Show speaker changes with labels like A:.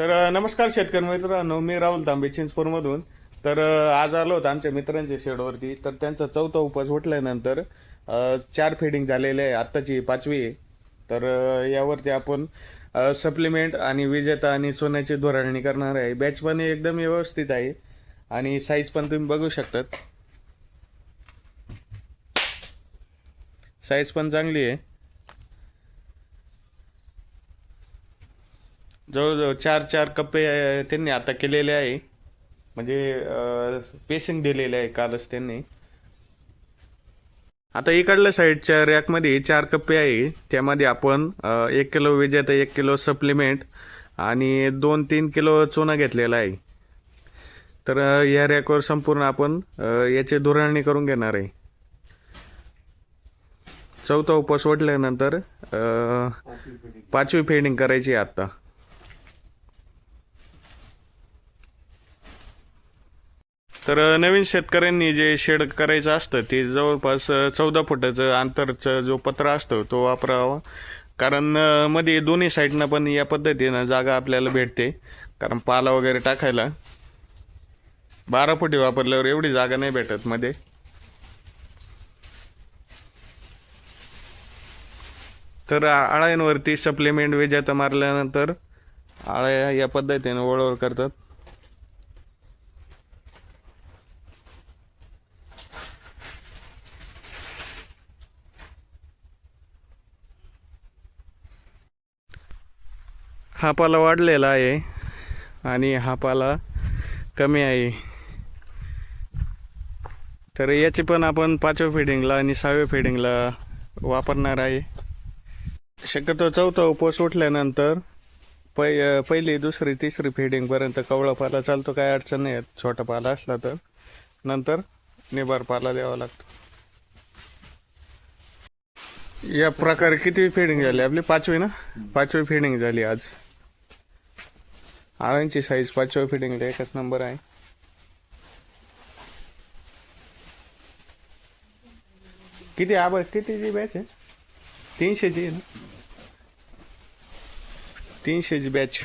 A: तर नमस्कार शेतकरी मित्रांनो मी राहुल तांबे चिंचपूरमधून. तर आज आलो होतो आमच्या मित्रांच्या शेडवरती. तर त्यांचा चौथा उपवास उठल्यानंतर चार फेडिंग झालेले आहे. आत्ताची पाचवी आहे. तर यावरती आपण सप्लिमेंट आणि विजेता आणि सोन्याची धोरणी करणार आहे. बॅच पण एकदम व्यवस्थित आहे. आणि साईज पण तुम्ही बघू शकतात. साईज पण चांगली आहे. जवळजवळ चार चार कप्पे त्यांनी आता केलेले आहे. म्हणजे पेसिंग दिलेले आहे कालच त्यांनी. आता इकडल्या साईडच्या रॅकमध्ये चार कप्पे आहे. त्यामध्ये आपण एक किलो विजेता एक किलो सप्लिमेंट आणि दोन तीन किलो चुना घेतलेला आहे. तर या रॅकवर संपूर्ण आपण याची धुराळणी करून घेणार आहे. चौथा उपवास वाटल्यानंतर पाचवी फेडिंग करायची आहे आत्ता तर नवीन शेतकऱ्यांनी जे शेड करायचं असतं ते जवळपास चौदा फुटाचं अंतरचं जो पत्र असतो तो वापरावा. कारण मध्ये दोन्ही साईडनं पण या पद्धतीनं जागा आपल्याला भेटते. कारण पाला वगैरे टाकायला बारा फुटी वापरल्यावर एवढी जागा नाही भेटत मध्ये. तर अळ्यांवरती आळ्यांवरती सप्लिमेंट वेजात मारल्यानंतर आळ्या या पद्धतीने वळवळ करतात. हा पाला वाढलेला आहे आणि हा पाला कमी आहे. तर याची पण आपण पाचव्या फिडिंगला आणि सहाव्या फिडिंगला वापरणार आहे. शक्यतो चौथा उपवास उठल्यानंतर पै पहिली दुसरी तिसरी फिडिंगपर्यंत कवळा पाला चालतो काय अडचण नाही. छोटा पाला असला तर नंतर निबार पाला द्यावा लागतो. या प्रकारे किती फिडिंग झाली? आपली पाचवी ना? पाचवी फिडिंग झाली आज. आळ्यांची साईज पाचव्या फिटिंगला एकच नंबर आहे. किती आबा कितीची बॅच आहे? तीनशेची आहे ना? तीनशेची बॅच